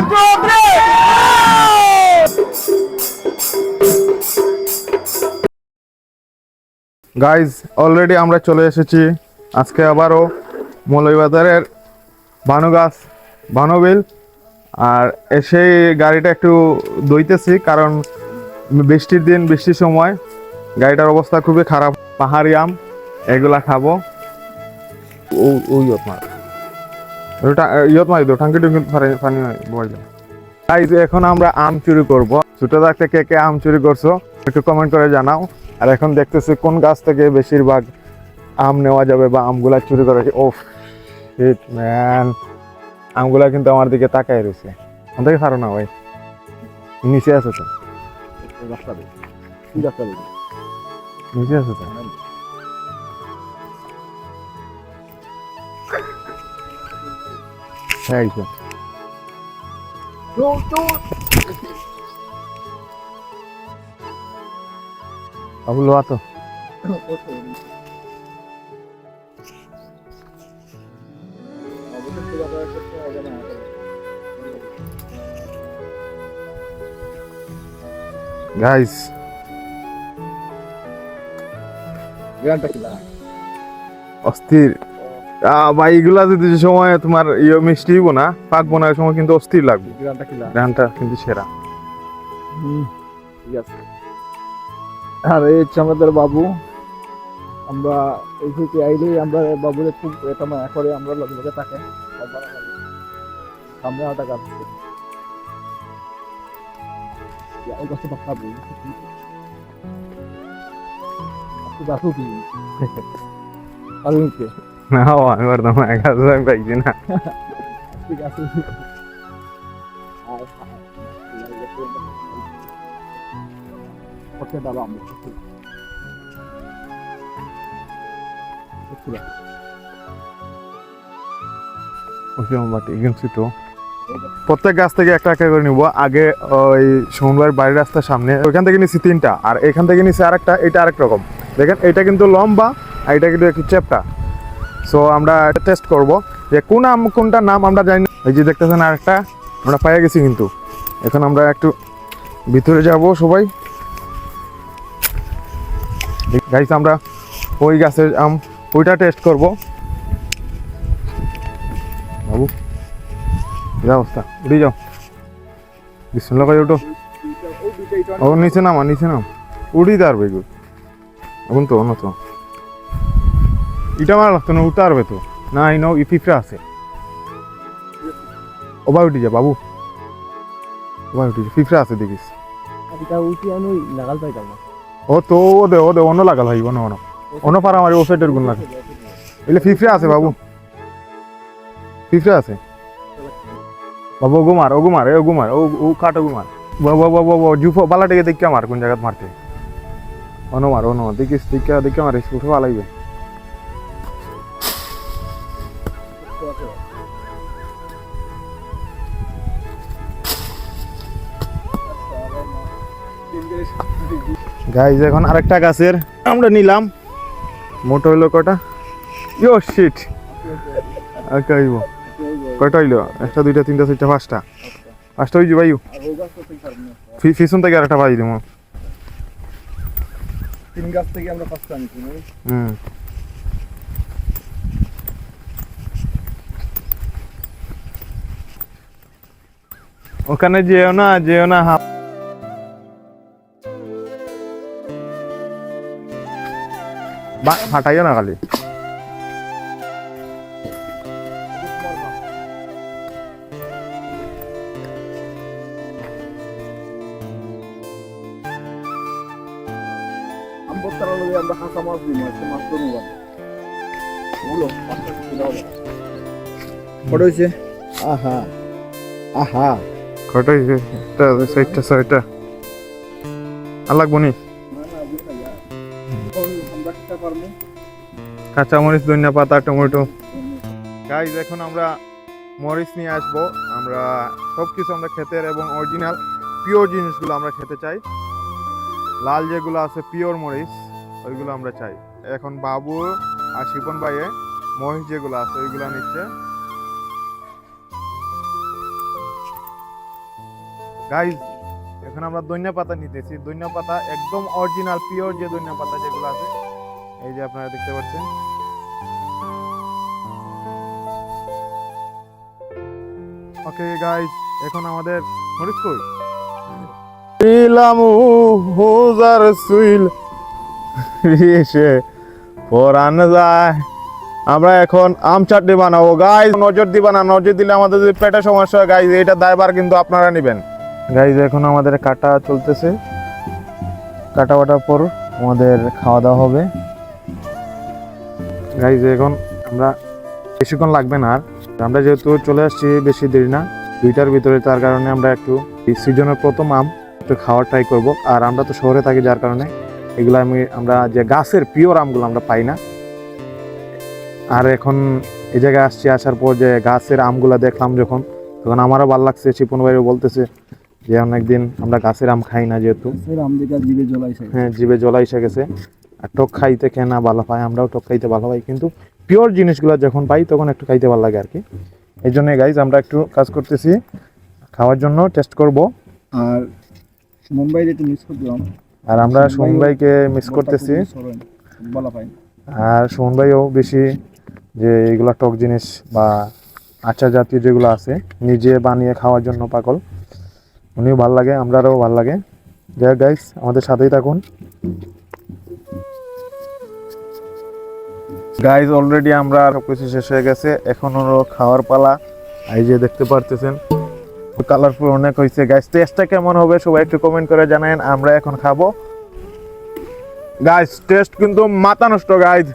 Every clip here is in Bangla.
Three! গাইজ অলরেডি আমরা চলে এসেছি। আজকে আবারও মৌলভীবাজারের ভানুগাছ ভানুবিল আর এসে গাড়িটা একটু দইতেছি কারণ বৃষ্টির দিন, বৃষ্টির সময় গাড়িটার অবস্থা খুবই খারাপ। পাহাড়ি আম, এগুলা খাব। ও ও ইয়ত মার দো টাঙ্কি টুঙ্কি পানি বয় গাইজ এখন আমরা আম চুরি করব। ছোট থাকতে কে কে আম চুরি করছ একটু কমেন্ট করে জানাও। আর এখন দেখতেছি কোন গাছ থেকে বেশিরভাগ আম নেওয়া যাবে বা আমগুলা চুরি করে ও শিট ম্যান আমগুলা কিন্তু আমার দিকে তাকায় রয়েছে। থেকে ছাড়ো না ভাই। নিচে আছে তো। নিচে আছে তো। হ্যাঁ এই তো। গাইস গ্রানটা কি অস্থির ভাই এগুলা যদি সময় তোমার ইয়ে মিষ্টি হইব না পাকবো না সময় কিন্তু অস্থির লাগবে। গানটা কিন্তু সেরা। ঠিক আছে। আর এই হচ্ছে আমাদের বাবু। আমরা এই থেকে আইলেই আমরা বাবুরে খুব এটা মায়া করে আমরা লগে লগে তাকে সামনে আটা আছে। ওই আর না আমি পারতাম না গাছ আমি পাইছি না। আপনি গাছও ওকে তো। প্রত্যেক গাছ থেকে একটা একটা করে নিবো। আগে ওই সোমবার বাড়ির রাস্তার সামনে ওইখান থেকে নিচ্ছি তিনটা। আর এখান থেকে নিচ্ছি আরেকটা এটা আরেক রকম। দেখেন এটা কিন্তু লম্বা আর এটা কিন্তু একটু চেপটা সো আমরা টেস্ট করব যে কোন আম কোনটা নাম আমরা জানি না। এই যে দেখতেছেন আরেকটা, আমরা পাইয়া গেছি কিন্তু। এখন আমরা একটু ভিতরে যাব সবাই। গাইস আমরা ওই গাছের আম, ওইটা টেস্ট করব। বাবু কি অবস্থা, উঠে যাও। বিসমুল্লাহ করে ওঠো ও, নিচে নামা, নিচে নাম। উড়ি দাঁড়বে এগুলো এখন তো, অন্য তো। ইটা মারা লাগতো না উঠতে পারবে তো না এই নাও ই পিঁপড়া আছে। ওবার উঠি যা বাবু। ওবার উঠি যা পিঁপড়া আছে দেখিস। উঠি লাগাল না। ও তো ও দে ও দে অন্য লাগাল ভাই অন্য অন্য। অন্য পারা আমার ও সাইডের গুণ লাগে। এলে পিঁপড়া আছে বাবু। পিঁপড়া আছে। বাবু ওগু মার ওগু মার ওগু মার ও ও কাট ওগু মার। বাবু বাবু বাবু জুফো বালাটাকে দেখে মার কোন জায়গায় মারতে। অন্য মার অন্য মার দেখিস দেখে দেখে মারিস উঠে পালাইবে। গাইজ এখন আরেকটা গাছের আমরা নিলাম। মোটো হইল কটা? ইয়ো শিট আচ্ছা হইব। কয়টা হইল? একটা দুইটা তিনটা চারটা পাঁচটা। পাঁচটা হইছে ভাইউ ফি- পিছন থেকে আরেকটা পাই দিব তিন গাছ থেকে আমরা পাঁচটা আনছি হুম। ওখানে যেও না যেও না হা বা হাঁটাইও না খালি। আমরা কাঁচা মাছ দিই মাছ মাছ তো নিলাম ওগুলো পাঁচটা কিলো হবে কত হয়েছে আহা আহা। কটা ধনিয়া পাতা, টমেটো। আমরা মরিচ নিয়ে আমরা সব কিছু আমরা এবং অরিজিনাল পিওর জিনিসগুলো আমরা খেতে চাই। লাল যেগুলো আছে পিওর মরিচ, ওইগুলো আমরা চাই। এখন বাবু আর শিপন ভাইয়ে মরিচ যেগুলো আছে, ওইগুলো নিচ্ছে। গাইজ এখন আমরা দৈন্য পাতা নিতেছি। দৈন্য পাতা একদম অরিজিনাল পিওর যে দৈন্য পাতা যেগুলো আছে, এই যে আপনারা দেখতে পাচ্ছেন। ওকে গাইজ এখন আমাদের মরিচ কই? ইলামু হুজার সুইল। পরান যায়। আমরা এখন আম চাটনি বানাবো। গাইজ নজর দিবা না। নজর দিলে আমাদের যদি পেটে সমস্যা হয় গাইজ এটা দায়বার কিন্তু আপনারা নেবেন। গাইজ এখন আমাদের কাটা চলতেছে। কাটা বাটার পর আমাদের খাওয়া দাওয়া হবে। গাইজ এখন আমরা বেশিক্ষণ লাগবে না আর। আমরা যেহেতু চলে আসছি, বেশি দেরি না। দুইটার ভিতরে, তার কারণে আমরা একটু সিজনের প্রথম আম একটু খাওয়ার ট্রাই করব। আর আমরা তো শহরে থাকি, যার কারণে এগুলো আমি, আমরা যে গাছের পিওর আমগুলো আমরা পাই না। আর এখন এই জায়গায় আসছি, আসার পর যে গাছের আমগুলো দেখলাম যখন, তখন আমারও ভালো লাগছে। চিপন ভাইও বলতেছে যে অনেকদিন আমরা গাছের আম খাই না যেহেতু। জিভে জলাইছে হ্যাঁ জিভে জলা এসে গেছে। আর টক খাইতে খেয়ে না ভালো পাই আমরাও টক খাইতে ভালো পাই। কিন্তু পিওর জিনিসগুলো যখন পাই তখন একটু খাইতে ভালো লাগে আর কি এই জন্য গাইজ আমরা একটু কাজ করতেছি। খাওয়ার জন্য টেস্ট করব। আর মুম্বাই যেতে মিস করলাম। আর আমরা সুমন ভাইকে মিস করতেছি। আর সুমন ভাইও বেশি যে এইগুলা টক জিনিস বা আচার জাতীয় যেগুলো আছে নিজে বানিয়ে খাওয়ার জন্য পাগল। উনিও ভালো লাগে, আমরারও ভালো লাগে। যাই গাইস আমাদের সাথেই থাকুন। গাইজ অলরেডি আমরা সব কিছু শেষ হয়ে গেছে। এখন হলো খাওয়ার পালা। এই যে দেখতে পারতেছেন কালারফুল অনেক হয়েছে। গাইজ টেস্টটা কেমন হবে সবাই একটু কমেন্ট করে জানাবেন আমরা এখন খাব। গাইজ টেস্ট কিন্তু মাথা নষ্ট গাইজ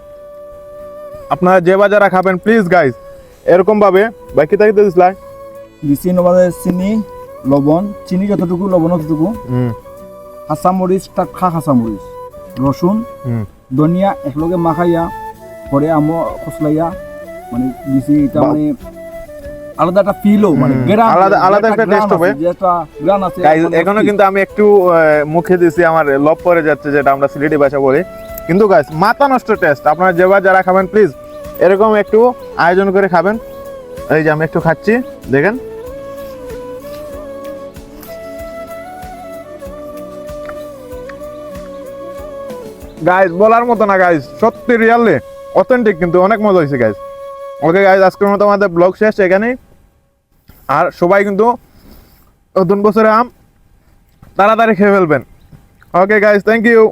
আপনারা যে বাজারা খাবেন প্লিজ গাইজ এরকম ভাবে বাকি থাকতে দিসলাই দিছি নবাদে চিনি। লবণ চিনি যতটুকু লবণ ততটুকু। হুম। কাঁচামরিচ টাটকা কাঁচামরিচ। রসুন ধনিয়া একলগে মাখাইয়া পরে আমো খসলাইয়া মানে দিছি এটা মানে আলাদা একটা ফিলও মানে আলাদা- আলাদা একটা taste হবে। যেটা আছে মানে এখনও কিন্তু আমি একটু মুখে দিছি আমার লব পরে যাচ্ছে যেটা আমরা সিলেটি ভাষা বলি। কিন্তু গাইজ মাথা নষ্ট টেস্ট আপনারা যেবার যারা খাবেন প্লিজ এরকম একটু আয়োজন করে খাবেন। এই যে আমি একটু খাচ্ছি দেখেন। গাইজ বলার মতো না গাইজ সত্যি রিয়ালি অথেন্টিক কিন্তু অনেক মজা হয়েছে গাইজ ওকে গাইজ আজকের মতো আমাদের ব্লগ শেষ এখানেই। আর সবাই কিন্তু নতুন বছরে আম তাড়াতাড়ি খেয়ে ফেলবেন। Okay guys thank you